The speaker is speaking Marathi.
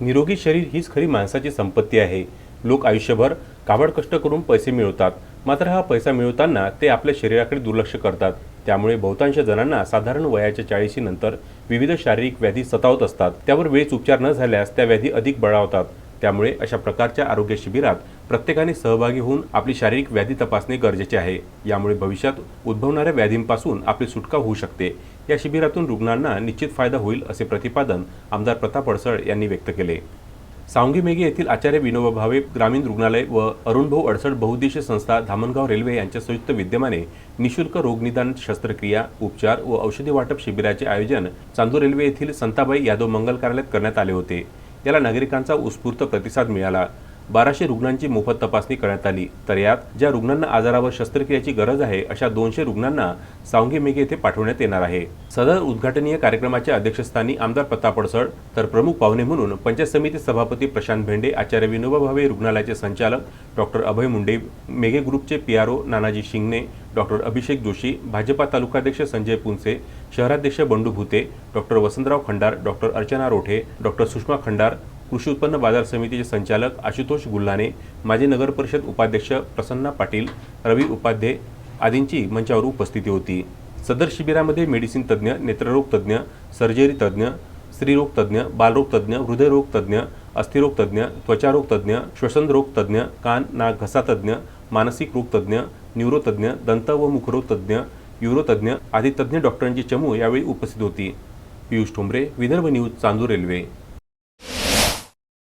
निरोगी शरीर हीच खरी माणसाची संपत्ती आहे. लोक आयुष्यभर काबड कष्ट करून पैसे मिळवतात. मात्र हा पैसा मिळवताना ते आपल्या शरीराकडे दुर्लक्ष करतात. त्यामुळे बहुतांश जणांना साधारण वयाच्या चाळीशी नंतर विविध शारीरिक व्याधी सतावत असतात. त्यावर वेळीच उपचार न झाल्यास त्या व्याधी अधिक बळावतात. त्यामुळे अशा प्रकारच्या आरोग्य शिबिरात प्रत्येकाने सहभागी होऊन आपली शारीरिक व्याधी तपासणे गरजेचे आहे. यामुळे भविष्यात उद्भवणाऱ्या व्याधींपासून आपली सुटका होऊ शकते. या शिबिरातून रुग्णांना निश्चित फायदा होईल असे प्रतिपादन आमदार प्रताप अडसळ यांनी व्यक्त केले. सावंगी मेघे येथील आचार्य विनोबा भावे ग्रामीण रुग्णालय व अरुणभाऊ अडसड बहुद्देशीय संस्था धामणगाव रेल्वे यांच्या संयुक्त विद्यमाने निशुल्क रोगनिदान शस्त्रक्रिया उपचार व औषधी वाटप शिबिराचे आयोजन चांदूर रेल्वे येथील संताबाई यादव मंगल कार्यालयात करण्यात आले होते. याला नागरिकांचा उत्स्फूर्त प्रतिसाद मिळाला. बाराशे रुग्णांची मोफत तपासणी करण्यात आली. तर यात ज्या रुग्णांना आजारावर शस्त्रक्रियेची गरज आहे अशा दोनशे रुग्णांना सावंगी मेघे येथे पाठवण्यात येणार आहे. सदर उद्घाटनीय कार्यक्रमाच्या अध्यक्षस्थानी आमदार प्रताप अडसळ तर प्रमुख पाहुणे म्हणून पंचायत समिती सभापती प्रशांत भेंडे आचार्य विनोबा भावे रुग्णालयाचे संचालक डॉक्टर अभय मुंडे मेघे ग्रुपचे पीआरओ नानाजी शिंगणे डॉक्टर अभिषेक जोशी भाजपा तालुकाध्यक्ष संजय पुंसे शहराध्यक्ष Bandu Bhute doctor Vasantrao Khandar doctor Archana Rothe doctor Sushma Khandar कृषी उत्पन्न बाजार समितीचे संचालक आशुतोष गुल्हाने माजी नगर परिषद उपाध्यक्ष प्रसन्ना पाटील रवी उपाध्ये आदींची मंचावर उपस्थिती होती. सदर शिबिरामध्ये मेडिसिन तज्ज्ञ नेत्ररोग तज्ज्ञ सर्जरी तज्ज्ञ स्त्रीरोग तज्ज्ञ बालरोग तज्ज्ञ हृदयरोग तज्ज्ञ अस्थिरोग तज्ज्ञ त्वचारोग तज्ज्ञ श्वसनरोग तज्ज्ञ कान नाक घसा तज्ज्ञ मानसिक रोग तज्ज्ञ न्यूरोतज्ञ दंत व मुखरोग तज्ज्ञ युरोतज्ञ आदी तज्ज्ञ डॉक्टरांची चमू यावेळी उपस्थित होती. Piyush Thombare Vidarbha news Chandur railway.